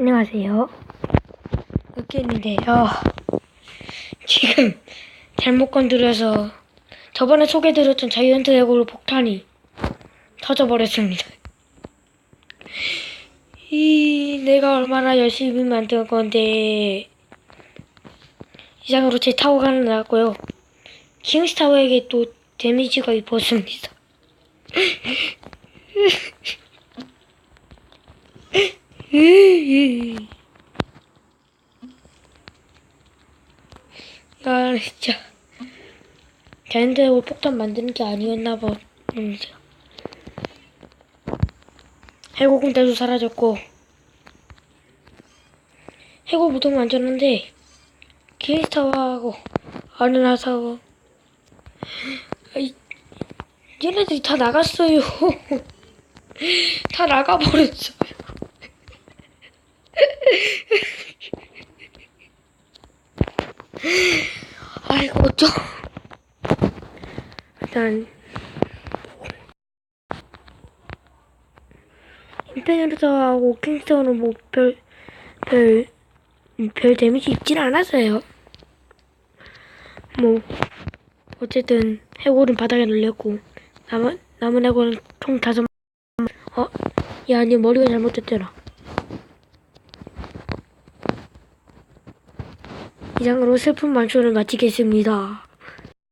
안녕하세요. 웃겠는데요. 지금 잘못 건드려서 저번에 소개드렸던 자이언트 레고로 폭탄이 터져버렸습니다. 이 내가 얼마나 열심히 만든 건데 이상으로 제 타워가 하나 나왔고요. 킹스타워에게 또 데미지가 입었습니다. 야, 진짜. 자연대로 폭탄 만드는 게 아니었나 봐. 음, 해고군대도 사라졌고. 해고 무덤 만졌는데, 킹스타워하고, 아르나사워. 아이, 얘네들이 다 나갔어요. 다 나가버렸어요. 아이고 어쩌 일단 임페리어하고 킹스턴은 뭐별별 별 데미지 입진 않았어요. 뭐 어쨌든 해골은 바닥에 놀렸고 남은 남은 해골은 총 다섯 어? 야, 네 머리가 잘못됐잖아. 이상으로 슬픈 만쇼를 마치겠습니다.